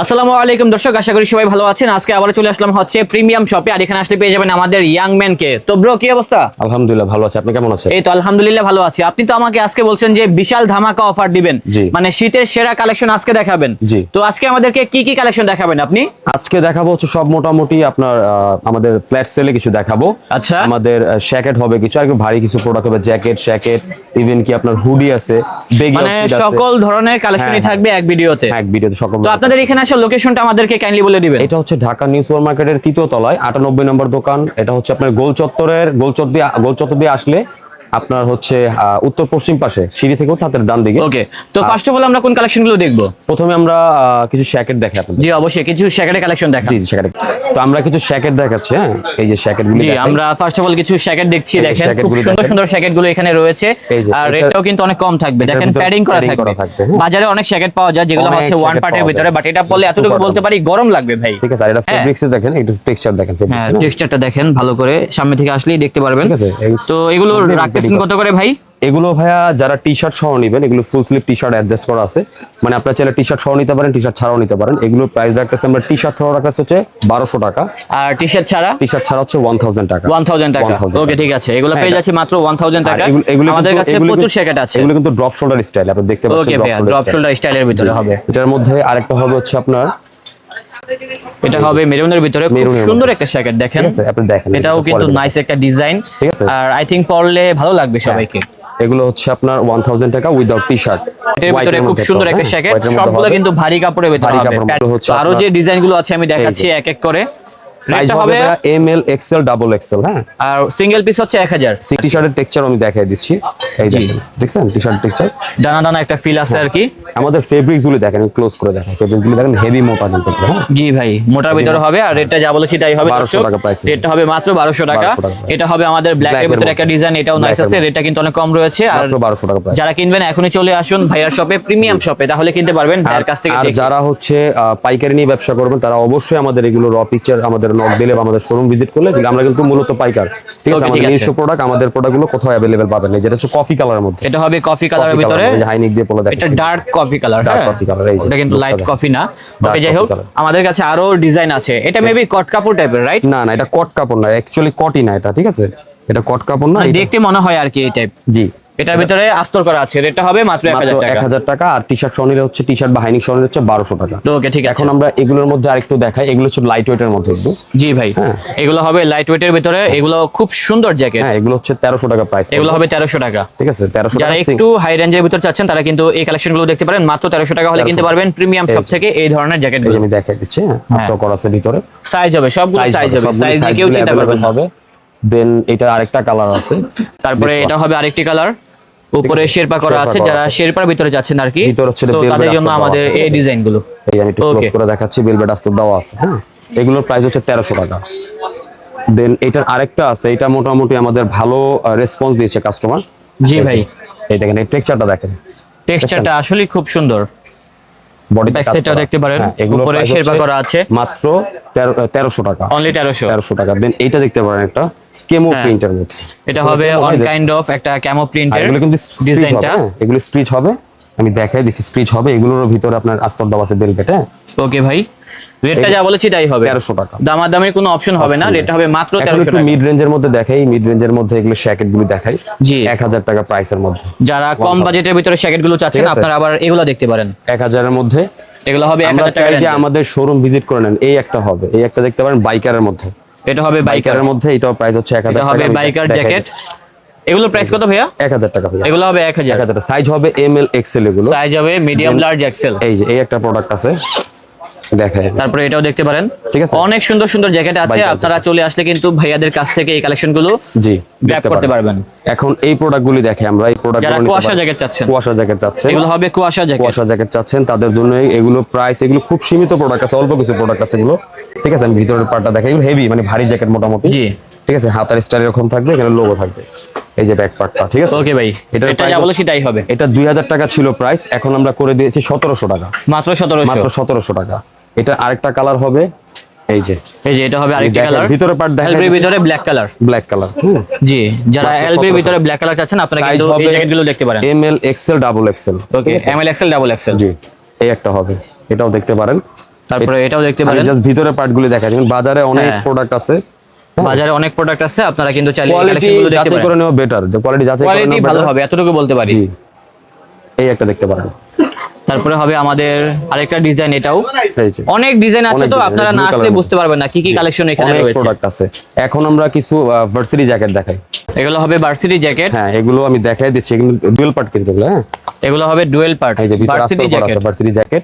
আসসালামু আলাইকুম দর্শক আশা করি সবাই ভালো আছেন। আজকে আবার চলে আসলাম হচ্ছে প্রিমিয়াম শপে। আর এখানে আসলে পেয়ে যাবেন আমাদের ইয়াং ম্যান কে তো ব্রো কি অবস্থা? আলহামদুলিল্লাহ ভালো আছে। আপনি কেমন আছেন? এই তো আলহামদুলিল্লাহ ভালো আছি। আপনি তো আমাকে আজকে বলছেন যে বিশাল ধামাকা অফার দিবেন। মানে শীতের সেরা কালেকশন আজকে দেখাবেন। জি। তো আজকে আমাদেরকে কি কি কালেকশন দেখাবেন আপনি? আজকে দেখাবো হচ্ছে সব মোটামুটি আপনার আমাদের ফ্ল্যাট সেলে কিছু দেখাবো। আচ্ছা। আমাদের শ্যাকেট হবে কিছু আর ভারী কিছু প্রোডাক্ট হবে জ্যাকেট শ্যাকেট ইভেন কি আপনার হুডি আছে মানে সকল ধরনের কালেকশনই হ্যাঁ, থাকবে এক ভিডিওতে। এক ভিডিওতে সকল তো আপনাদের এখানে আসার লোকেশনটা আমাদেরকে কাইন্ডলি বলে দিবেন। এটা হচ্ছে ঢাকা নিউ সুপার মার্কেটের তৃতীয় তলায়, আটানব্বই নম্বর দোকান। এটা হচ্ছে আপনার গোল চত্বরের গোল চত্বর দিয়ে গোল চত্বর দিয়ে আসলে আপনার হচ্ছে উত্তর পশ্চিম পাশে সিঁড়ি থেকে হাতের ডান দিকে। ওকে তো ফার্স্ট অফ অল আমরা কোন কালেকশনগুলো দেখব? প্রথমে আমরা কিছু শ্যাকেট দেখে আপনাদের। জি অবশ্যই কিছু শ্যাকেটের কালেকশন দেখা। জি শ্যাকেট তো আমরা কিছু শ্যাকেট দেখাচ্ছি হ্যাঁ? এই যে শ্যাকেট গুলি জি আমরা ফার্স্ট অফ অল কিছু শ্যাকেট দেখছি দেখেন খুব সুন্দর সুন্দর শ্যাকেটগুলো এখানে রয়েছে। আর রেটটাও কিন্তু অনেক কম থাকবে। দেখেন প্যাডিং করা থাকবে। হ্যাঁ। বাজারে অনেক শ্যাকেট পাওয়া যায় যেগুলো হচ্ছে ওয়ান পার্টের ভিতরে বাট এটা পড়লে এতটুকু বলতে পারি গরম লাগবে ভাই। ঠিক আছে আর এটা হ্যাঁ। ফেব্রিক্স দেখেন একটু টেক্সচার দেখেন হ্যাঁ হ্যাঁ। টেক্সচারটা দেখেন ভালো করে সামনে থেকে আসলেই দেখতে পারবেন। তো এগুলো সবই রাখতেছেন কত করে ভাই? এগুলো ভাইয়া যারা টি শার্ট সহ নেবেন এগুলো full sleeve T shirt adjust করা আছে। মানে আপনার চাইলে টি শার্ট সহ নিতে পারেন টি শার্ট ছাড়াও নিতে পারেন। এগুলো প্রাইস রাখতেছে আমরা টি শার্ট সহ রাখতেছে হচ্ছে বারোশো টাকা। আর টি শার্ট ছাড়া? টি শার্ট ছাড়া হচ্ছে ওয়ান থাউজেন্ড টাকা। ওয়ান থাউজেন্ড টাকা। ওকে ঠিক আছে। এগুলো পেয়ে হ্যাঁ, যাচ্ছে মাত্র ওয়ান থাউজেন্ড টাকা। এগুলো- আমাদের কাছে প্রচুর শ্যাকেট আছে। এগুলো কিন্তু ড্রপ শোল্ডার স্টাইল আপনি দেখতে পাচ্ছেন ড্রপ। শোল্ডার স্টাইলের ভিতরে হবে। এটার মধ্যে আরেকটা হবে হচ্ছে আপনার এটা হবে মেরুনের ভিতরে খুব সুন্দর একটা জ্যাকেট দেখেন। আপনি দেখেন এটাও কিন্তু নাইস একটা ডিজাইন ঠিক আছে। আর আই থিংক পরলে ভালো লাগবে সবাইকে। এগুলো হচ্ছে আপনার ওয়ান থাউজেন্ড টাকা উইদাউট টি শার্ট এর ভিতরে খুব সুন্দর একটা শ্যাকেট সবগুলো কিন্তু ভারী কাপড়ের ভারী কাপড় হচ্ছে আরও যে ডিজাইনগুলো ডিজাইনগুলো আছে আমি দেখাচ্ছি এক এক করে। সাইজ হবে M L XL double XL হ্যাঁ? আর সিঙ্গেল পিস হচ্ছে এক হাজার। টি শার্টের টেক্সচার আমি দেখাই দিচ্ছি। এই। দেখেন দেখছেন টি শার্ট টেক্সচার দানা দানা একটা ফিল আছে আর কি। আমাদের ফেব্রিক্স গুলি দেখেন ক্লোজ করে দেখেন ফেব্রিক্স গুলি দেখেন হেভি মোটা কিন্তু হ্যাঁ। জি ভাই মোটার ভিতরে হবে আর রেটটা যা বলেছি তাই হবে 1200 টাকা price। রেটটা হবে মাত্র 1200 টাকা। এটা হবে আমাদের ব্ল্যাক এর ভিতরে একটা ডিজাইন এটাও নাইস আছে। রেটটা কিন্তু অনেক কম রয়েছে। আর মাত্র বারোশো টাকা প্রাইস যারা কিনবেন এখনই চলে আসুন ভাইয়ার শপে প্রিমিয়াম শপে তাহলে কিনতে পারবেন ভাইয়ার কাছ থেকে আর যারা হচ্ছে পাইকারি নিয়ে ব্যবসা করবেন তারা অবশ্যই আমাদের এগুলো র পিকচার আমাদের নক দিলে বা আমাদের শোরুম ভিজিট করলে আমরা কিন্তু মূলত পাইকার। ঠিক আছে আমাদের নিজস্ব প্রোডাক্ট আমাদের প্রোডাক্টগুলো কোথাও অ্যাভেলেবেল পাবেন না যেটা হচ্ছে কফি কালারের মধ্যে। এটা হবে কফি কালারের ভিতরে। হাইনিক দিয়ে পোলা দেখেন এটা ডার্ক কফি কালার হ্যাঁ? coffee colour, এই এটা কিন্তু লাইট কফি না। ওকে যাই হোক আমাদের কাছে আরও ডিজাইন আছে। এটা মেবি কট কাপড় টাইপের রাইট না না এটা কট কাপড় না অ্যাকচুয়ালি কটই না এটা ঠিক আছে? এটা কট কাপড় না দেখতে মনে হয় আর কি এই টাইপ জি। এটার ভিতরে আস্তর করা আছে। রেটটা হবে মাত্র এক মাত্র হাজার এক টাকা হাজার টাকা আর টি শার্ট সহ নিলে হচ্ছে টি শার্ট বা হাইনিক সহ নিলে হচ্ছে বারোশো টাকা। তো ওকে ঠিক আছে। এখন আমরা এগুলোর মধ্যে আরেকটু দেখাই। এগুলো হচ্ছে লাইট ওয়েটের মধ্যে একটু জি ভাই হ্যাঁ। এগুলো হবে লাইট ওয়েটের ভিতরে। এগুলো খুব সুন্দর জ্যাকেট হ্যাঁ এগুলো হচ্ছে তেরোশো টাকা প্রাইস এগুলো হবে তেরোশো টাকা। ঠিক আছে তেরোশো যারা একটু হাই রেঞ্জের ভিতর চাচ্ছেন তারা কিন্তু এই কালেকশনগুলো দেখতে পারেন। মাত্র তেরোশো টাকা হলে কিনতে পারবেন প্রিমিয়াম শপ থেকে এই ধরনের জ্যাকেট আমি দেখাই দিচ্ছি হ্যাঁ স্টক করা আছে ভিতরে। সাইজ হবে সবগুলো সাইজ হবে, সাইজ কেউ চিন্তা করবেন হবে। দেন এটা আরেকটা কালার আছে। তারপরে এটা হবে আরেকটি কালার উপরে শেরপা করা আছে যারা শেরপার ভিতরে যাচ্ছেন আর কি। ভিতরে হচ্ছে So, তাদের জন্য আমাদের এই ডিজাইনগুলো এই আমি একটু ক্লোজ করে দেখাচ্ছি বেলভেট আস্তর দেওয়া আছে হ্যাঁ? এগুলোর প্রাইস হচ্ছে তেরোশো টাকা। দেন এটার আরেকটা আছে এটা মোটামুটি আমাদের ভালো রেসপন্স দিয়েছে কাস্টমার জি ভাই। এই দেখেন এই টেক্সচারটা দেখেন। টেক্সচারটা আসলে খুব সুন্দর। বডি ব্যাক সাইডটাও দেখতে পারেন। উপরে শেরপা করা আছে। মাত্র তেরোশো টাকা। অনলি তেরোশো। তেরোশো টাকা। দেন এইটা দেখতে পারেন একটা। কেমো। প্রিন্টের মধ্যে এটা হবে অন কাইন্ড অফ একটা আর প্রিন্টের এগুলো কিন্তু ডিজাইনটা হ্যাঁ? এগুলো স্ট্রিচ হবে। আমি দেখাই দিচ্ছি স্ট্রিচ হবে। এগুলোর ভিতরে আপনার আস্তর দেওয়া আছে বেলভেট হ্যাঁ? ওকে ভাই। রেটটা যা বলেছি তাই হবে। তেরোশো টাকা। দামাদামির কোনো অপশন হবে না। রেটটা হবে মাত্র এখন তেরোশো একটু টাকা। মিড রেঞ্জের মধ্যে দেখাই। মিড রেঞ্জের মধ্যে এগুলো শ্যাকেটগুলো দেখাই। জি। এক হাজার টাকা প্রাইসের মধ্যে। যারা কম বাজেটের ভিতরে শ্যাকেটগুলো চাচ্ছেন আপনারা আবার এগুলো দেখতে পারেন। এক হাজারের মধ্যে। এগুলো হবে আমরা চাই যে আমাদের শোরুম ভিজিট করে নেন। এই একটা হবে। এই একটা দেখতে পারেন বাইকারের মধ্যে। এটা হবে বাইকারের মধ্যে এটাও প্রাইস হচ্ছে 1000 টাকা এটা হবে বাইকার জ্যাকেট এগুলো প্রাইস কত ভাইয়া? এক হাজার টাকা ভাইয়া। এগুলো হবে এক হাজার। এক হাজার সাইজ হবে এম এল এক্সেল এগুলো। সাইজ হবে মিডিয়াম লার্জ এক্সেল এই যে এই একটা প্রোডাক্ট আছে। তারপরে এটাও দেখতে পারেন। ঠিক আছে। অনেক সুন্দর সুন্দর জ্যাকেট আছে আপনারা চলে আসলে কিন্তু ভাইয়াদের কাছ থেকে এই জি গ্র্যাব করতে পারবেন। এখন এই প্রোডাক্টগুলি দেখে আমরা এই প্রোডাক্ট যারা কুয়াশা জ্যাকেট চাচ্ছেন। কুয়াশা জ্যাকেট চাচ্ছেন। এগুলো হবে কুয়াশা জ্যাকেট কুয়াশা জ্যাকেট চাচ্ছেন তাদের জন্য এগুলো প্রাইস এগুলো খুব সীমিত প্রোডাক্ট আছে অল্প কিছু প্রোডাক্ট আছে এগুলো। ঠিক আছে আমি ভিতরের পার্টটা দেখাই। এগুলো হেভি মানে ভারী জ্যাকেট মোটামুটি। জি। ঠিক আছে হাতার স্টাইল এরকম থাকবে এখানে লোগো থাকবে। এই যে ব্যাক পার্টটা ঠিক আছে? ওকে ভাই এটার এটা যা বলেছি তাই হবে। এটা দুই হাজার টাকা ছিল প্রাইস এখন আমরা করে দিয়েছি সতেরোশো টাকা। মাত্র সতেরোশো। মাত্র সতেরোশো টাকা। এটা আরেকটা কালার হবে এই যে। এই যে এটা হবে আরেকটি কালার ভিতরে part দেখাই এলবির ভিতরে ব্ল্যাক কালার ব্ল্যাক কালার জি যারা এলবির ভিতরে ব্ল্যাক কালার চাচ্ছেন আপনারা কিন্তু এই জ্যাকেটগুলো দেখতে পারেন। M L XL double XL okay M ML XL double XL জি এই একটা হবে এটাও দেখতে পারেন। তারপরে এটাও দেখতে পারেন। জাস্ট ভিতরে পার্টগুলি দেখাই যেমন বাজারে অনেক হ্যাঁ। প্রোডাক্ট আছে। বাজারে অনেক প্রোডাক্ট আছে আপনারা কিন্তু চাইলে কালেকশনগুলো দেখতে যাচাই পারেন। করে নেওয়া বেটার যে কোয়ালিটি যাচাই করে নেওয়া ভালো হবে এতটুকু বলতে পারি। এই একটা দেখতে পারেন। তারপরে হবে আমাদের আরেকটা ডিজাইন এটাও। অনেক ডিজাইন আছে তো আপনারা না আসলে বুঝতে পারবেন না কি কি কালেকশন এখানে রয়েছে। প্রোডাক্ট আছে। এখন আমরা কিছু ভার্সিটি জ্যাকেট দেখাই। এগুলো হবে ভার্সিটি জ্যাকেট হ্যাঁ এগুলো আমি দেখাই দিচ্ছি এগুলো ডুয়েল পার্ট কিন্তু হ্যাঁ। এগুলো হবে dual part varsity jacket varsity jacket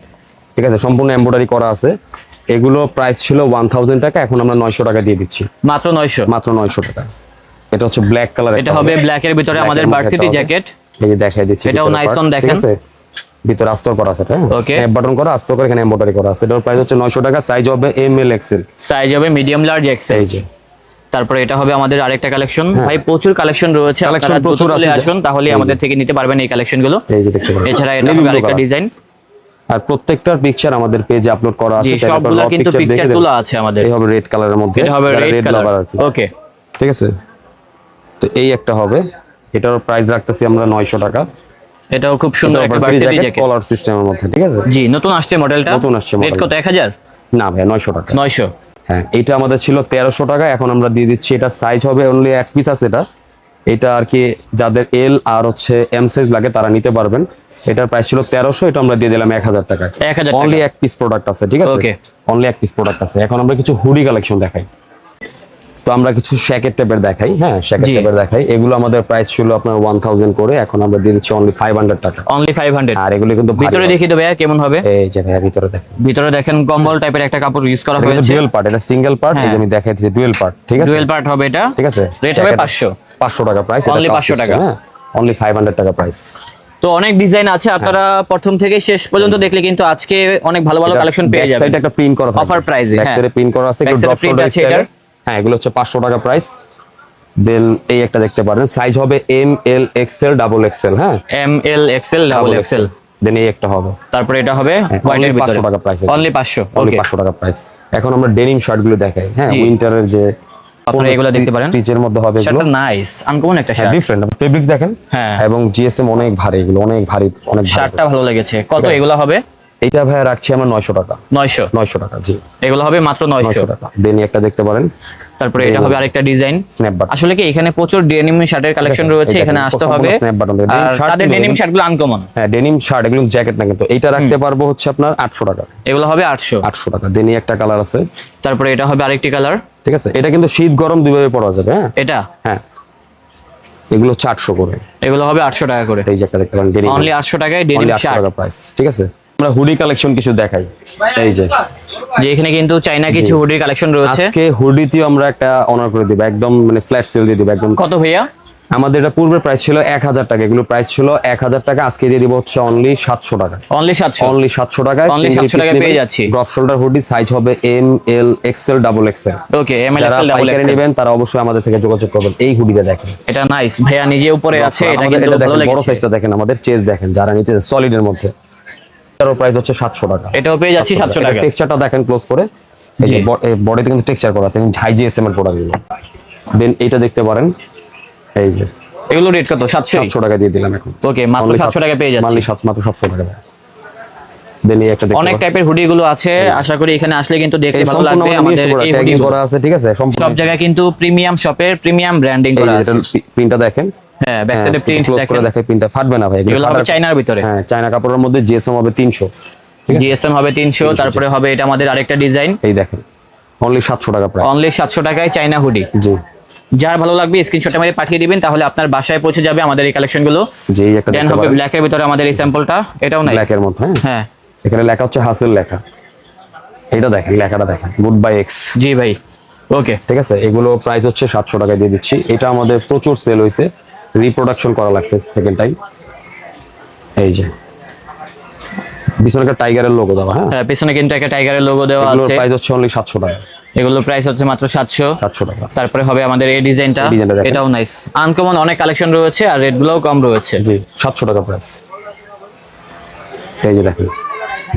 ঠিক আছে সম্পূর্ণ এমব্রয়ডারি করা আছে। এগুলো প্রাইস ছিল ওয়ান থাউজেন্ড টাকা এখন আমরা নয়শো টাকা দিয়ে দিচ্ছি। মাত্র 900 মাত্র নয়শো টাকা। এটা হচ্ছে ব্ল্যাক কালার এটা হবে ব্ল্যাক এর ভিতরে আমাদের ভার্সিটি জ্যাকেট এই যে দেখাই দিচ্ছি এটাও ঠিক দেখেন। ভিতরে আস্তর করা আছে হ্যাঁ? Okay. স্ন্যাপ বাটন করা আস্তর করে এখানে এমব্রয়ডারি করা আছে। এটার প্রাইস হচ্ছে নয়শো টাকা সাইজ হবে এম এল এক্সেল সাইজ হবে মিডিয়াম লার্জ এক্সেল এই যে। তারপরে এটা হবে আমাদের আরেকটা কালেকশন ভাই প্রচুর কালেকশন রয়েছে। হ্যাঁ। আপনারা প্রচুর চলে আসুন তাহলে আমাদের থেকে নিতে পারবেন এই কালেকশনগুলো। এই যে দেখতে পারেন এছাড়া এটা হবে আরেকটা ডিজাইন আর প্রত্যেকটার পিকচার আমাদের পেজে আপলোড করা আছে সবগুলা কিন্তু পিকচার। গুলো আছে আমাদের। এই হবে রেড কালারের মধ্যে এটা হবে রেড কালার। ওকে ঠিক আছে? তো এই একটা হবে। এটার প্রাইস রাখতেছি আমরা নয়শো টাকা। এটাও খুব সুন্দর একটা ভার্সিটি জ্যাকেট কলার সিস্টেমের মধ্যে ঠিক আছে? জি নতুন আসছে মডেলটা নতুন আসছে রেট কত? 1000 না ভাই নয়শো টাকা। 900 হ্যাঁ এটা আমাদের ছিল তেরোশো টাকা এখন আমরা দিয়ে দিচ্ছি এটা সাইজ হবে অনলি এক পিস আছে এটা। এটা আর কি যাদের এল আর হচ্ছে এম সাইজ লাগে তারা নিতে পারবেন। এটার প্রাইস ছিল তেরোশো এটা আমরা দিয়ে দিলাম এক হাজার টাকা 1000 টাকা। অনলি এক পিস প্রোডাক্ট আছে ঠিক আছে. অনলি এক পিস প্রোডাক্ট আছে। এখন আমরা কিছু হুডি কালেকশন দেখাই। তো আমরা কিছু শ্যাকেট টাইপের দেখাই হ্যাঁ? শ্যাকেট জি। টাইপের দেখাই। এগুলো আমাদের প্রাইস ছিল আপনার ওয়ান থাউজেন্ড করে এখন আমরা দিয়ে দিচ্ছি অনলি ফাইভ হান্ড্রেড টাকা। অনলি 500 আর এগুলো কিন্তু ভিতরে। দেখি তো ভাইয়া কেমন হবে? এই যে ভাইয়া ভিতরে দেখেন। ভিতরে দেখেন কম্বল টাইপের একটা কাপড় ইউজ করা হয়েছে। ডুয়েল পার্ট এটা সিঙ্গেল পার্ট এই যে হ্যাঁ। আমি দেখাই দিচ্ছি ডুয়েল পার্ট ঠিক আছে? ডুয়েল পার্ট হবে এটা। ঠিক আছে? রেট হবে 500 পাঁচশো টাকা প্রাইস Only 500 টাকা। হ্যাঁ? অনলি ফাইভ হান্ড্রেড টাকা প্রাইস তো অনেক ডিজাইন আছে আপনারা প্রথম থেকে শেষ পর্যন্ত দেখলে কিন্তু আজকে অনেক ভালো ভালো কালেকশন পেয়ে যাবেন। সাইডে একটা প্রিন্ট করা এ, ব্যাক হ্যাঁ। প্রিন্ট করা আছে এগুলো ড্রপ শোল্ডার আছে এটার। হ্যাঁ এগুলো হচ্ছে পাঁচশো টাকা প্রাইস দেন এই একটা দেখতে পারেন। সাইজ হবে M L XL double XL হ্যাঁ? M L XL double XL then এই একটা হবে। তারপরে এটা হবে হ্যাঁ, হোয়াইটের ভিতরে। 500 টাকা প্রাইস অনলি 500 অনলি ওকে পাঁচশো টাকা প্রাইস এখন আমরা ডেনিম শার্টগুলো দেখাই। হ্যাঁ। উইন্টারের যে আপনারা এগুলো দেখতে পারেন। স্টিচের মধ্যে হবে এগুলো। নাইস আনকমন একটা শার্ট ডিফারেন্ট ফেব্রিক দেখেন? হ্যাঁ। এবং জিএসএম অনেক ভারী এগুলো অনেক ভারী অনেক ভারী। শার্টটা ভালো লেগেছে। কত. এগুলো হবে? এইটা ভাই রাখছি আমার নয়শো টাকা। 900 নয়শো টাকা জি। এগুলো হবে মাত্র 900 নয়শো টাকা। দেন একটা দেখতে পারেন। তারপরে এটা হবে আরেকটা ডিজাইন। আসলে কি এখানে প্রচুর ডেনিম শার্টের কালেকশন রয়েছে এখানে আসতে হবে। তাদের ডেনিম। শার্টগুলো আনকমন হ্যাঁ ডেনিম শার্ট এগুলো জ্যাকেট না কিন্তু। এটা রাখতে পারব হচ্ছে আপনার আটশো টাকা। এগুলো হবে 800 আটশো টাকা। দেনই একটা কালার আছে। তারপরে এটা হবে আরেকটি কালার ঠিক আছে? এটা কিন্তু শীত গরম দুইভাবে পরা যাবে হ্যাঁ? এটা? হ্যাঁ। এগুলো হচ্ছে আটশো করে। এগুলো হবে 800 টাকা করে। এই যে একটা দেখতে পারেন ডেনিম অনলি 800 টাকায় ডেনিম শার্ট প্রাইস ঠিক আছে? আমরা হুডি কালেকশন কিছু দেখাই। এই যে। যে এখানে কিন্তু চাইনা কিছু হুডির কালেকশন রয়েছে। আজকে হুডিতেও আমরা একটা অনার করে দিব একদম মানে ফ্ল্যাট সেল দিয়ে দিব একদম। কত ভাইয়া? আমাদের এটা পূর্বের প্রাইস ছিল এক হাজার টাকা এগুলো প্রাইস ছিল এক হাজার টাকা আজকে দিয়ে দিব হচ্ছে অনলি সাতশো টাকা। অনলি 700 অনলি সাতশো টাকায় 700 টাকায় পেয়ে যাচ্ছি। ড্রপ শোল্ডার হুডি সাইজ হবে M L XL double XL okay M L XL double পাইকারি নেবেন তারা অবশ্যই আমাদের থেকে যোগাযোগ করবেন এই হুডিটা দেখেন। এটা নাইস ভাইয়া নিজে উপরে আছে এটা কিন্তু ভালো দেখেন বড় সাইজটা দেখেন আমাদের চেজ দেখেন যারা নিতে সলিডের মধ্যে। এটারও প্রাইস হচ্ছে সাতশো টাকা। এটাও পেয়ে যাচ্ছি 700 টাকা। টেক্সচারটা দেখেন ক্লোজ করে। এই যে বডিতে কিন্তু টেক্সচার করা আছে হাই জিএসএম এর প্রোডাক্টগুলো। দেন এইটা দেখতে পারেন। এই যে। এগুলো রেট কত? 700 সাতশো টাকা দিয়ে দিলাম এখন। ওকে মাত্র 700 টাকা পেয়ে যাচ্ছি। সাত মাত্র সাতশো টাকা। দেন এই একটা দেখতে অনেক টাইপের হুডি গুলো আছে আশা করি এখানে আসলে কিন্তু দেখতে ভালো লাগবে আমাদের এই হুডি করা আছে ঠিক আছে? সব জায়গায় কিন্তু প্রিমিয়াম শপের প্রিমিয়াম ব্র্যান্ডিং করা আছে। প্রিন্টটা দেখেন। হ্যাঁ ব্যাক সাইডে প্রিন্ট দেখেন। দেখে প্রিন্টটা ফাটবে না ভাই এগুলো হবে চাইনার ভিতরে। হ্যাঁ চায়না কাপড়ের মধ্যে জিএসএম হবে তিনশো। জিএসএম হবে 300 তারপরে হবে এটা আমাদের আরেকটা ডিজাইন এই দেখেন অনলি সাতশো টাকা প্রাইস অনলি 700 টাকায় চাইনা হুডি জি। যার ভালো লাগবে মেরে পাঠিয়ে দিবেন তাহলে আপনার বাসায় পৌঁছে যাবে আমাদের এই কালেকশনগুলো জি একটা দেন হবে ব্ল্যাক এর ভিতরে আমাদের এই স্যাম্পলটা এটাও নাই ব্ল্যাক এর মধ্যে হ্যাঁ। হ্যাঁ। এখানে লেখা হচ্ছে হাসেল লেখা। এটা দেখেন লেখাটা দেখেন গুড বাই এক্স জি ভাই ওকে ঠিক আছে? এগুলো প্রাইস হচ্ছে সাতশো টাকায় দিয়ে দিচ্ছি। এটা আমাদের প্রচুর সেল হয়েছে রিপ্রোডাকশন করা লাগছে সেকেন্ড টাইম এই যে। পিছনে একটা টাইগারের লোগো দেওয়া হ্যাঁ? হ্যাঁ পিছনে কিন্তু একটা টাইগারের লোগো দেওয়া আছে। প্রাইস হচ্ছে অনলি সাতশো টাকা। এগুলোর প্রাইস হচ্ছে মাত্র 700 সাতশো টাকা। তারপরে হবে আমাদের এই ডিজাইনটা। এটাও নাইস আনকমন অনেক কালেকশন রয়েছে আর রেট গুলোও কম রয়েছে। জি সাতশো টাকা প্রাইস এই যে দেখেন।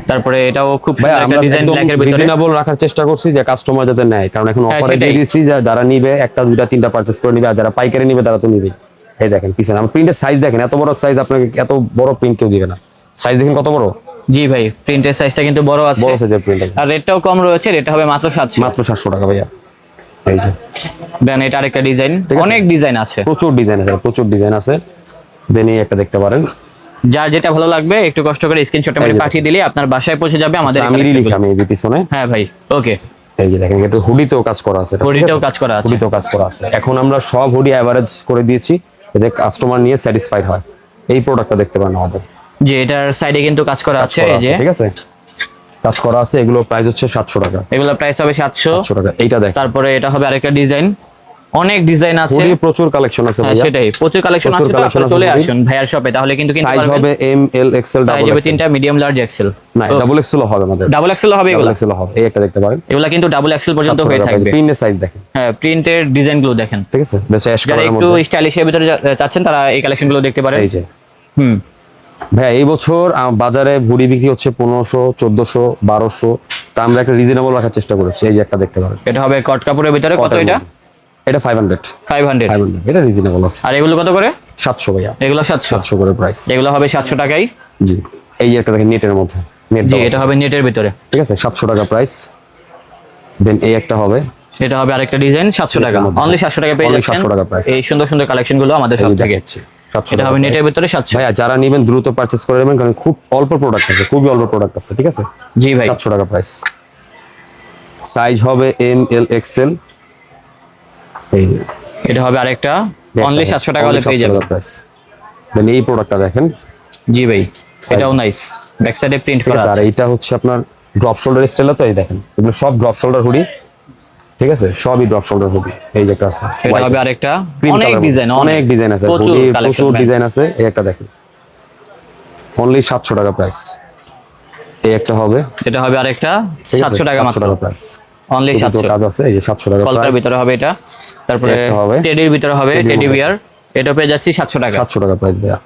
তারপরে এটাও খুব সুন্দর একটা ডিজাইন একদম ব্ল্যাক এর ভিতরে। রিজনেবল রাখার চেষ্টা করছি যে কাস্টমার যাতে নেয়। কারণ এখন হ্যাঁ, অফারে দিয়ে সেটাই। দিচ্ছি যে যারা নিবে একটা দুইটা তিনটা পারচেস করে নিবে আর যারা পাইকারি নিবে তারা তো নিবেই। এই দেখেন পিছনে। আমার প্রিন্টের সাইজ দেখেন এত বড় সাইজ আপনাকে এত বড় প্রিন্ট কেউ দিবে না। সাইজ দেখেন কত বড়? জি ভাই প্রিন্টের সাইজটা কিন্তু বড় আছে। বড় সাইজের প্রিন্ট আর রেটটাও কম রয়েছে রেটটা হবে মাত্র সাতশো। মাত্র সাতশো টাকা ভাইয়া। এই যে। দেন এটা আরেকটা ডিজাইন অনেক ডিজাইন আছে। প্রচুর ডিজাইন আছে প্রচুর ডিজাইন আছে। দেন এই একটা দেখতে পারেন। যার যেটা ভালো লাগবে একটু কষ্ট করে স্ক্রিনশট এই যে পাঠিয়ে দিলে আপনার বাসায় পৌঁছে যাবে আমাদের আচ্ছা, আমি লিখি আমি এই পিছনে। হ্যাঁ ভাই ওকে এই যে দেখেন একটু হুডিতেও কাজ করা আছে এটা, ঠিক কাজ করা আছে। হুডিতেও কাজ করা আছে। এখন আমরা সব হুডি অ্যাভারেজ করে দিয়েছি। এতে কাস্টমার নিয়ে স্যাটিসফাইড হয়। এই প্রোডাক্টটা দেখতে পারেন আমাদের। যে এটার সাইডে কিন্তু কাজ করা আছে এই যে। ঠিক আছে? কাজ করা আছে এগুলো প্রাইস হচ্ছে সাতশো টাকা। এগুলো প্রাইস হবে সাতশো। সাতশো টাকা এইটা দেখ তারপরে এটা হবে আরেকটা ডিজাইন অনেক ডিজাইন আছে। হুডি প্রচুর কালেকশন আছে হ্যাঁ ভাইয়া। সেটাই। প্রচুর কালেকশন আছে আপনারা চলে আসুন ভাইয়ার শপে তাহলে কিন্তু কিনতে পারবেন। সাইজ হবে M L XL size double হবে তিনটা মিডিয়াম লার্জ এক্সেল না ডাবল এক্সেল হবে আমাদের। ডাবল এক্সেল হবে এগুলো? এক্সেল হবে এই একটা দেখতে পারেন। এগুলো কিন্তু ডাবল এক্সেল পর্যন্ত হয়ে থাকবে। প্রিন্টের সাইজ দেখেন। হ্যাঁ প্রিন্টের ডিজাইনগুলো দেখেন। ঠিক আছে? বেশ অ্যাশ কালারের একটু মধ্যে। স্টাইলিশের ভিতরে চাচ্ছেন তারা এই কালেকশনগুলো দেখতে পারেন। এই যে। হুম। ভাই এই বছর বাজারে ভুড়ি বিক্রি হচ্ছে পনেরোশো চোদ্দশো বারোশো। তা আমরা একটা রিজনেবল রাখার চেষ্টা করেছি এই যে একটা দেখতে পারেন। এটা হবে কট কাপড়ের ভিতরে কত এটা। এটা five hundred five hundred five hundred এটা রিজনেবল আছে। আর এগুলো কত করে? সাতশো ভাইয়া। এগুলো সাতশো। সাতশো করে প্রাইস এগুলো হবে সাতশো টাকাই জি। এই যে একটা দেখেন নেটের মধ্যে। নেট জি এটা হবে নেটের ভিতরে। ঠিক আছে? সাতশো টাকা প্রাইস দেন এই একটা হবে। এটা হবে আরেকটা ডিজাইন সাতশো টাকা। মধ্যে। অনলি সাতশো টাকা পেয়ে যাচ্ছেন। 700 টাকা price। এই সুন্দর সুন্দর কালেকশনগুলো আমাদের সব থেকে এটা হবে নেটের ভিতরে সাতশো। ভাইয়া যারা নেবেন দ্রুত পারচেস করে নেবেন কারণ খুব অল্প প্রোডাক্ট আছে খুবই অল্প প্রোডাক্ট আছে ঠিক আছে? জি ভাই। সাতশো টাকা প্রাইস সাইজ হবে এম এল এক্সেল এই এটা হবে আরেকটা। অনলি সাতশো টাকা হলে পেয়ে যাবেন। দেন এই প্রোডাক্টটা দেখেন। জি ভাই এটাও নাইস ব্যাক সাইডে প্রিন্ট করা আছে আর এইটা হচ্ছে আপনার ড্রপ শোল্ডার স্টাইল তো এই দেখেন। এগুলো সব ড্রপ শোল্ডার হুডি ঠিক আছে সবই ড্রপ শোল্ডার হুডি এই যে একটা আছে এটা হবে আরেকটা। অনেক ডিজাইন অনেক ডিজাইন আছে কালেকশন প্রচুর ডিজাইন আছে। এই একটা দেখেন। অনলি সাতশো টাকা প্রাইস এই একটা হবে। এটা হবে আরেকটা। ঠিক আছে? সাতশো টাকা মাত্র। টাকা প্রাইস অনলি সাতশো। কাজ আছে এই যে সাতশো টাকা কলকার ভিতরে হবে এটা তারপরে টেডির ভিতরে হবে টেডি বিয়ার এটা পেয়ে যাচ্ছি সাতশো টাকা। সাতশো টাকা প্রাইস ভাইয়া।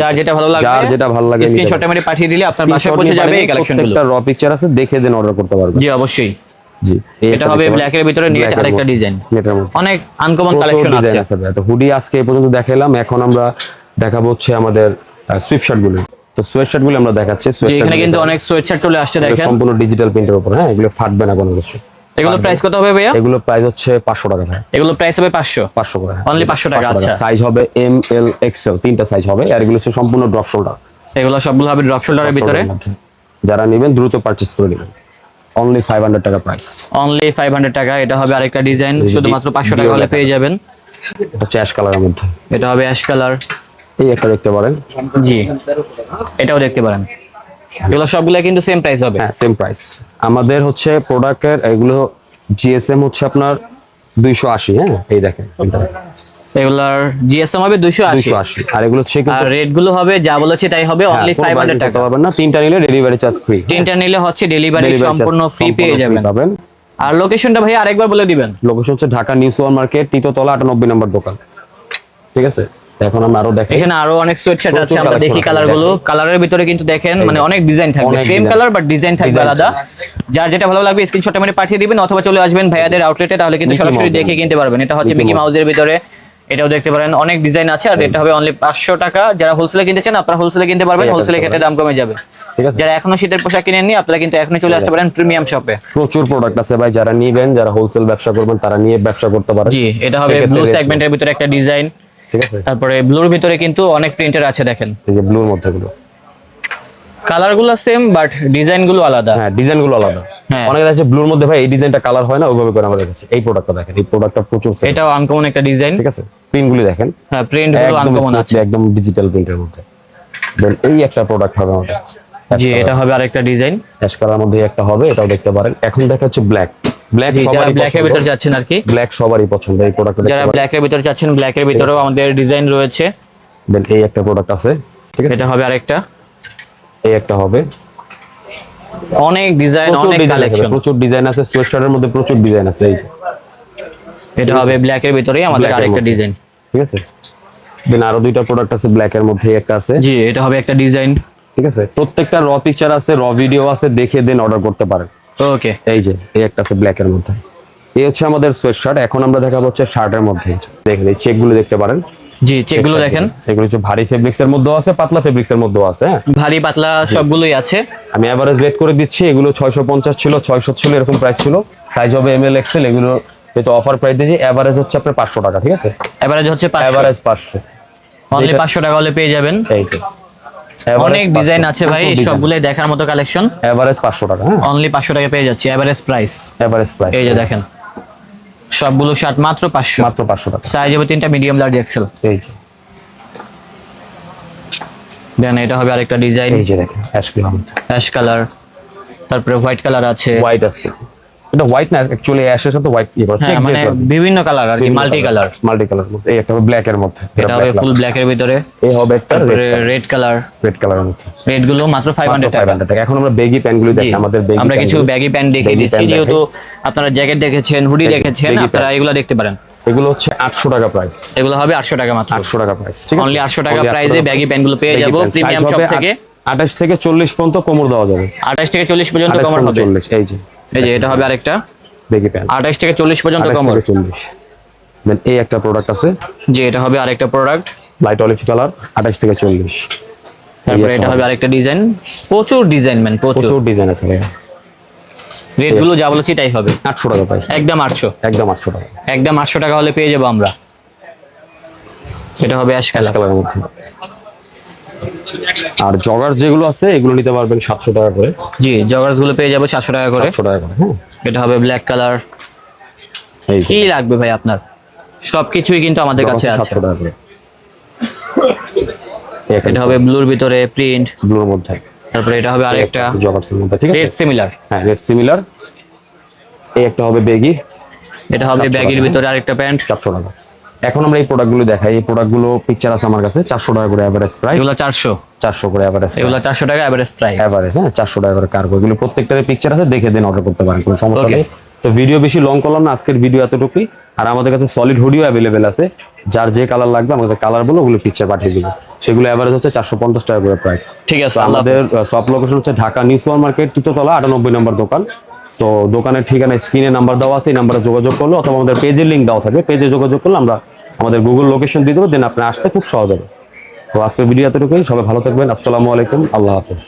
যার যেটা ভালো লাগবে যার যেটা ভালো লাগে স্ক্রিনশট। মেরে পাঠিয়ে দিলে আপনার বাসায় পৌঁছে যাবে এই পারেন, কালেকশনগুলো। প্রত্যেকটা র পিকচার আছে দেখে দেন অর্ডার করতে পারবেন। জি অবশ্যই। জি এটা হবে। ব্ল্যাক এর ভিতরে নিয়ে আরেকটা ডিজাইন অনেক আনকমন কালেকশন আছে। তো হুডি আজকে এই পর্যন্ত দেখালাম এখন আমরা দেখাবো হচ্ছে আমাদের সুইপ শার্টগুলো। তো গুলো আমরা দেখাচ্ছি। এখানে কিন্তু অনেক সোয়েটশার্ট চলে আসছে দেখেন। সম্পূর্ণ ডিজিটাল প্রিন্টের উপর হ্যাঁ এগুলো ফাটবে না কোনো কিছু এগুলো প্রাইস কত হবে ভাইয়া? এগুলো প্রাইস হচ্ছে পাঁচশো টাকা ভাই। এগুলো প্রাইস হবে পাঁচশো। পাঁচশো করে। Only 500 টাকা, আচ্ছা। সাইজ হবে এম এল এক্সেল তিনটা সাইজ হবে। আর এগুলো হচ্ছে সম্পূর্ণ ড্রপ শোল্ডার এগুলো সবগুলো হবে ড্রপ শোল্ডারের ভিতরে। যারা নেবেন দ্রুত পারচেজ করে নেবেন। অনলি ফাইভ হান্ড্রেড টাকা প্রাইস অনলি ফাইভ হান্ড্রেড টাকা। এটা হবে আরেকটা ডিজাইন শুধুমাত্র ডি- পাঁচশো টাকা ডিও হলে পেয়ে যাবেন। এটা হচ্ছে অ্যাশ কালারের মধ্যে। এটা হবে অ্যাশ কালার এই একটা দেখতে পারেন। জি এটাও দেখতে পারেন। এগুলো সবগুলো কিন্তু সেম প্রাইস হবে। হ্যাঁ সেম প্রাইস আমাদের হচ্ছে প্রোডাক্টের এগুলো জিএসএম হচ্ছে আপনার দুইশো আশি হ্যাঁ? এই দেখেন এগুলার জিএসএম হবে দুইশো আশি। দুইশো আশি। আর এগুলো হচ্ছে কিন্তু আর রেটগুলো হবে যা বলেছি তাই হবে হ্যাঁ, অনলি হান্ড্রেড করতে টাকা। পারবেন না। তিনটা নিলে ডেলিভারি চার্জ ফ্রি তিনটা নিলে হচ্ছে ডেলিভারি সম্পূর্ণ ফ্রি পেয়ে যাবেন। আর লোকেশনটা ভাই আরেকবার বলে দিবেন। লোকেশন হচ্ছে ঢাকা নিউ সুপার মার্কেট তৃতীয়তলা আটানব্বই নম্বর দোকান। ঠিক আছে? এখন আমরা আরও দেখি এখানে আরও অনেক সোয়েটশার্ট আছে আমরা দেখি আছে, কালারগুলো। কালারের ভিতরে কিন্তু দেখেন মানে অনেক ডিজাইন থাকবে। সেম কালার বাট ডিজাইন থাকবে আলাদা। যার যেটা ভালো লাগবে স্ক্রিনশটটা মানে পাঠিয়ে দিবেন অথবা চলে আসবেন ভাইয়াদের আউটলেটে তাহলে কিন্তু সরাসরি দেখে কিনতে পারবেন। এটা হচ্ছে মিকি মাউজের ভিতরে। এটাও দেখতে পারেন অনেক ডিজাইন আছে আর এটা হবে অনলি পাঁচশো টাকা। যারা হোলসেলে কিনতে চান আপনারা হোলসেলে কিনতে পারবেন হোলসেলে ক্ষেত্রে দাম কমে যাবে। যারা এখনও শীতের পোশাক কিনেননি আপনারা কিন্তু এখনই চলে আসতে পারেন প্রিমিয়াম শপে প্রচুর প্রোডাক্ট আছে ভাই যারা নিবেন যারা হোলসেল ব্যবসা করবেন তারা নিয়ে ব্যবসা করতে পারে জি এটা হবে ব্লু সেগমেন্টের ভিতরে একটা ডিজাইন ঠিক আছে? তারপরে ব্লুর ভিতরে কিন্তু অনেক প্রিন্টার আছে দেখেন। এই যে ব্লুর মধ্যে গুলো কালারগুলো সেম বাট ডিজাইনগুলো আলাদা। হ্যাঁ ডিজাইনগুলো আলাদা। হ্যাঁ। অনেকে আছে ব্লুর মধ্যে ভাই এই ডিজাইনটা কালার হয় না? ওইভাবে করে আমাদের কাছে এই প্রোডাক্টটা দেখেন এই প্রোডাক্টটা প্রচুর। এটাও আনকমন একটা ডিজাইন ঠিক আছে? প্রিন্ট গুলি দেখেন। হ্যাঁ প্রিন্টগুলো আনকমন আছে। একদম ডিজিটাল প্রিন্টের মধ্যে। দেন এই একটা প্রোডাক্ট হবে আমাদের। জি এটা হবে আরেকটা ডিজাইন অ্যাশ কালার মধ্যে একটা হবে এটাও দেখতে পারেন। এখন দেখা হচ্ছে ব্ল্যাক ব্ল্যাক জি যারা সবারই ব্ল্যাক এর ভিতর যাচ্ছেন আর কি। ব্ল্যাক সবারই পছন্দ এই প্রোডাক্টটা যারা ব্ল্যাক এর ভিতর যাচ্ছেন ব্ল্যাক এর ভিতরেও আমাদের ডিজাইন রয়েছে। দেন এই একটা প্রোডাক্ট আছে ঠিক আছে? এটা হবে আরেকটা। এই একটা হবে। অনেক ডিজাইন অনেক কালেকশন প্রচুর ডিজাইন আছে সোয়েটারের মধ্যে প্রচুর ডিজাইন আছে এই যে। এটা হবে ব্ল্যাক এর ভিতরেই আমাদের আরেকটা ডিজাইন ঠিক আছে? দেন আরও দুইটা প্রোডাক্ট আছে ব্ল্যাক এর মধ্যে একটা আছে। জি এটা হবে একটা ডিজাইন ঠিক আছে? প্রত্যেকটা র পিকচার আছে র ভিডিও আছে দেখে দেন অর্ডার করতে পারেন। ওকে এই যে এই একটা আছে ব্ল্যাক এর মধ্যে। এই হচ্ছে আমাদের সোয়েট শার্ট এখন আমরা দেখাবো হচ্ছে শার্টের মধ্যে। দেখেন এই চেকগুলো দেখতে পারেন। জি চেকগুলো দেখেন। এগুলো হচ্ছে ভারী ফেব্রিক্স এর মধ্যেও আছে পাতলা ফেব্রিক্স এর মধ্যেও আছে হ্যাঁ? ভারী পাতলা সবগুলোই আছে। আমি এভারেজ রেট করে দিচ্ছি এগুলো ছয়শো পঞ্চাশ ছিল ছয়শো ছিল এরকম প্রাইস ছিল। সাইজ হবে এম এল এক্সেল এগুলো যেহেতু অফার প্রাইস দিয়েছি এভারেজ হচ্ছে আপনার পাঁচশো টাকা ঠিক আছে? এভারেজ হচ্ছে পাঁচশো। এভারেজ পাঁচশো। অনলি যেটা- পাঁচশো টাকা হলে পেয়ে যাবেন। এই তো অনেক ডিজাইন আছে ভাই সবগুলোই দেখার মতো কালেকশন এভারেজ পাঁচশো টাকা হ্যাঁ। অনলি পাঁচশো টাকা পেয়ে যাচ্ছি এভারেজ প্রাইস এভারেজ প্রাইস এই যে দেখেন সবগুলো শার্ট মাত্র পাঁচশো। মাত্র পাঁচশো টাকা। সাইজ হবে তিনটা মিডিয়াম লার্জ এক্সেল এই যে। দেন এটা হবে আরেকটা ডিজাইন এই যে দেখেন অ্যাশ কালার অ্যাশ কালার তারপরে হোয়াইট কালার আছে। হোয়াইট আছে। এটা হোয়াইট না অ্যাকচুয়ালি অ্যাশের সাথে হোয়াইট ইয়ে করা হ্যাঁ মানে বিভিন্ন কালার আর কি মাল্টি কালার মাল্টি কালার মধ্যে এই একটা ব্ল্যাক এর মধ্যে এটা হবে ফুল ব্ল্যাক এর ভিতরে। এই হবে একটা রেড কালার রেড কালারের মধ্যে। রেডগুলো মাত্র ফাইভ হান্ড্রেড টাকা। 500 টাকা। এখন আমরা বেগি প্যান্টগুলো দেখি আমাদের বেগি আমরা কিছু প্যান্ট দেখিয়ে দিচ্ছি। যেহেতু আপনারা জ্যাকেট দেখেছেন হুডি দেখেছেন আপনারা এগুলো দেখতে পারেন। এগুলো হচ্ছে 800 টাকা প্রাইস এগুলো হবে আটশো টাকা মাত্র। 800 টাকা প্রাইস ঠিক আছে? অনলি আটশো টাকা Only 800 প্রাইসে ব্যাগি প্যান্টগুলো পেয়ে যাব প্রিমিয়াম শপ থেকে। 28 থেকে 40 পর্যন্ত কোমর দেওয়া যাবে। আঠাশ থেকে চল্লিশ পর্যন্ত 28 কমর হবে। 40 এই যে। এই যে এটা হবে আরেকটা। বেগি প্যান্ট আঠাশ থেকে চল্লিশ পর্যন্ত 28 কমর থেকে 40 দেন এই একটা প্রোডাক্ট আছে। যে এটা হবে আরেকটা প্রোডাক্ট লাইট অলিভ কালার 28 থেকে 40 তারপরে এটা হবে আরেকটা ডিজাইন প্রচুর ডিজাইন ম্যান প্রচুর। প্রচুর ডিজাইন আছে। রেটগুলো যা বলেছি তাই হবে। 800 টাকা প্রাইস একদম আটশো। একদম 800 টাকা। একদম আটশো টাকা হলে পেয়ে যাব আমরা। এটা হবে অ্যাশ কালার মধ্যে। আর জগার্স যেগুলো আছে এগুলো নিতে পারবেন 700 টাকা করে। জি জগার্সগুলো পেয়ে যাবে সাতশো টাকা করে। 700 টাকা করে হ্যাঁ এটা হবে ব্ল্যাক কালার এই কি লাগবে ভাই আপনার? সবকিছুই কিন্তু আমাদের কাছে আছে। 700 টাকা করে। এটা হবে ব্লুর ভিতরে প্রিন্ট ব্লুর মধ্যে। তারপরে এটা হবে আরেকটা জগার্সের মধ্যে ঠিক আছে? রেড সিমিলার হ্যাঁ রেড সিমিলার এই একটা হবে বেগি এটা হবে 700 ব্যাগের। ভিতরে আরেকটা প্যান্ট সাতশো টাকা। এখন আমরা এই প্রোডাক্টগুলো দেখাই। এই প্রোডাক্টগুলো পিকচার আছে আমার কাছে চারশো টাকা করে অ্যাভারেজ প্রাইস এগুলো চারশো। চারশো করে অ্যাভারেজ এগুলো চারশো টাকা অ্যাভারেজ প্রাইস অ্যাভারেজ হ্যাঁ চারশো টাকা করে কার্গো এগুলো প্রত্যেকটার পিকচার আছে দেখে দিন অর্ডার করতে পারেন কোনো সমস্যা নেই। তো ভিডিও বেশি লং করলাম না আজকের ভিডিও এতটুকুই। আর আমাদের কাছে সলিড হুডিও অ্যাভেলেবেল আছে। যার যে কালার লাগবে আমাদের কালার বলে ওগুলো পিকচার পাঠিয়ে দিবে। সেগুলো অ্যাভারেজ হচ্ছে চারশো পঞ্চাশ টাকা করে প্রাইস ঠিক আছে আমাদের সব লোকেশন হচ্ছে ঢাকা নিউ সুপার মার্কেট তৃতীয়তলা আটানব্বই নম্বর দোকান। তো দোকানের ঠিকানা স্ক্রিনে নাম্বার দেওয়া আছে, এই নাম্বারে যোগাযোগ করল অথবা আমাদের পেজের লিঙ্ক দেওয়া থাকবে। পেজে যোগাযোগ করলে আমরা আমাদের গুগল লোকেশন দিয়ে দেবো দেন আপনি আসতে খুব সহজ হবে। তো আজকের ভিডিও এতটুকুই, সবাই ভালো থাকবেন, আসসালামু আলাইকুম, আল্লাহ হাফেজ।